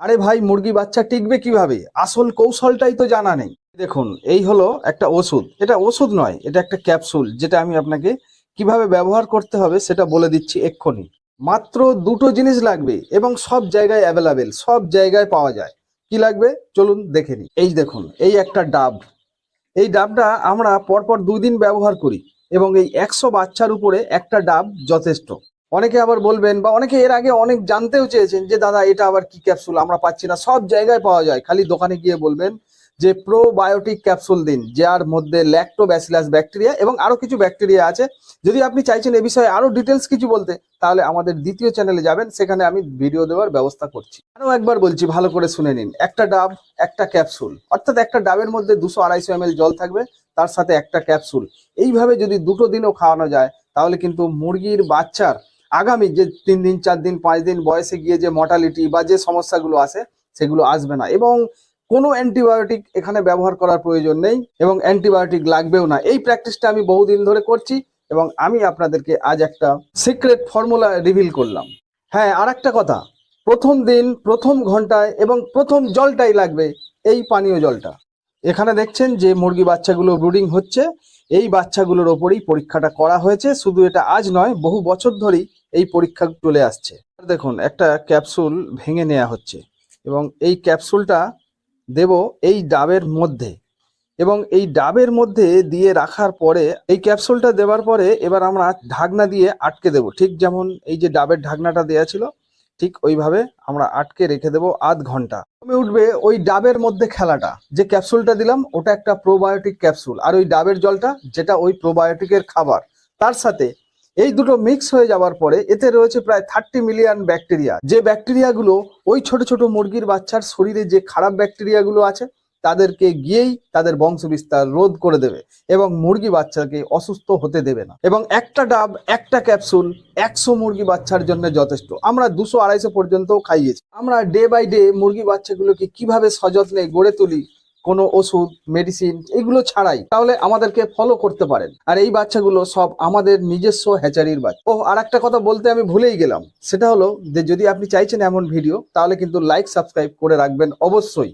আরে ভাই, মুরগি বাচ্চা টিকবে কীভাবে? আসল কৌশলটাই তো জানা নেই। দেখুন, এই হলো একটা ওষুধ। এটা ওষুধ নয়, এটা একটা ক্যাপসুল, যেটা আমি আপনাকে কীভাবে ব্যবহার করতে হবে সেটা বলে দিচ্ছি এক্ষুনি। মাত্র দুটো জিনিস লাগবে এবং সব জায়গায় অ্যাভেলেবেল সব জায়গায় পাওয়া যায়। কি লাগবে? চলুন দেখে নিই। এই দেখুন, এই একটা ডাব। এই ডাবটা আমরা পরপর দুই দিন ব্যবহার করি এবং এই একশো বাচ্চার উপরে একটা ডাব যথেষ্ট। অনেকে আবার বলবেন বা অনেকে এর আগে অনেক জানতেও চেয়েছেন যে, দাদা, এটা আবার কি ক্যাপসুল? আমরা পাচ্ছি না। সব জায়গায় পাওয়া যায়। খালি দোকানে গিয়ে বলবেন যে, প্রোবায়োটিক ক্যাপসুল দিন, যার মধ্যে ল্যাক্টোব্যাসিলাস ব্যাকটেরিয়া এবং আরও কিছু ব্যাকটেরিয়া আছে। যদি আপনি চাইছেন এ বিষয়ে আরও ডিটেলস কিছু বলতে, তাহলে আমাদের দ্বিতীয় চ্যানেলে যাবেন। সেখানে আমি ভিডিও দেওয়ার ব্যবস্থা করছি। আরও একবার বলছি, ভালো করে শুনে নিন। একটা ডাব, একটা ক্যাপসুল। অর্থাৎ একটা ডাবের মধ্যে দুশো আড়াইশো এম জল থাকবে, তার সাথে একটা ক্যাপসুল। এইভাবে যদি দুটো দিনও খাওয়ানো যায়, তাহলে কিন্তু মুরগির বাচ্চার আগামী যে তিন দিন, চার দিন, পাঁচ দিন বয়সে গিয়ে যে মর্টালিটি বা যে সমস্যাগুলো আসে সেগুলো আসবে না। এবং কোনো অ্যান্টিবায়োটিক এখানে ব্যবহার করার প্রয়োজন নেই এবং অ্যান্টিবায়োটিক লাগবেও না। এই প্র্যাকটিসটা আমি বহুদিন ধরে করছি এবং আমি আপনাদেরকে আজ একটা সিক্রেট ফর্মুলা রিভিল করলাম। হ্যাঁ আর একটা কথা। প্রথম দিন, প্রথম ঘন্টায় এবং প্রথম জলটাই লাগবে, এই পানীয় জলটা। এখানে দেখছেন যে মুরগি বাচ্চাগুলো ব্রুডিং হচ্ছে। এই বাচ্চাগুলোর ওপরেই পরীক্ষাটা করা হয়েছে। শুধু এটা আজ নয়, বহু বছর ধরেই এই পরীক্ষা চলে আসছে। দেখুন, একটা ক্যাপসুল ভেঙে নেওয়া হচ্ছে এবং এই ক্যাপসুলটা দেব এই ডাবের মধ্যে এবং এই ডাবের মধ্যে দিয়ে রাখার পরে, এই ক্যাপসুলটা দেওয়ার পরে এবার আমরা ঢাকনা দিয়ে আটকে দেব। ঠিক যেমন এই যে ডাবের ঢাকনাটা দেওয়া ছিল ঠিক ওইভাবে আমরা আটকে রেখে দেব আধ ঘণ্টা। কমে উঠবে ওই ডাবের মধ্যে খেলাটা। যে ক্যাপসুলটা দিলাম, ওটা একটা প্রোবায়োটিক ক্যাপসুল। আর ওই ডাবের জলটা, যেটা ওই প্রোবায়োটিকের খাবার। তার সাথে এই দুটো মিক্স হয়ে যাওয়ার পরে এতে রয়েছে প্রায় থার্টি মিলিয়ন ব্যাকটেরিয়া। যে ব্যাকটেরিয়াগুলো ওই ছোট ছোট মুরগির বাচ্চার শরীরে যে খারাপ ব্যাকটেরিয়াগুলো আছে তাদেরকে গিয়েই তাদের বংশ বিস্তার রোধ করে দেবে এবং মুরগি বাচ্চাকে অসুস্থ হতে দেবে না। এবং একটা ডাব, একটা ক্যাপসুল, একশো মুরগি বাচ্চার জন্য যথেষ্ট। আমরা দুশো আড়াইশো পর্যন্ত খাইয়েছি। আমরা ডে বাই ডে মুরগি বাচ্চাগুলোকে কীভাবে সযত্নে গড়ে তুলি, কোনো ওষুধ, মেডিসিন, এগুলো ছাড়াই, তাহলে আমাদেরকে ফলো করতে পারেন। আর এই বাচ্চাগুলো সব আমাদের নিজস্ব হ্যাচারির বাচ্চা। ও আর একটা কথা বলতে আমি ভুলেই গেলাম। সেটা হলো যে যদি আপনি চাইছেন এমন ভিডিও তাহলে কিন্তু লাইক সাবস্ক্রাইব করে রাখবেন অবশ্যই।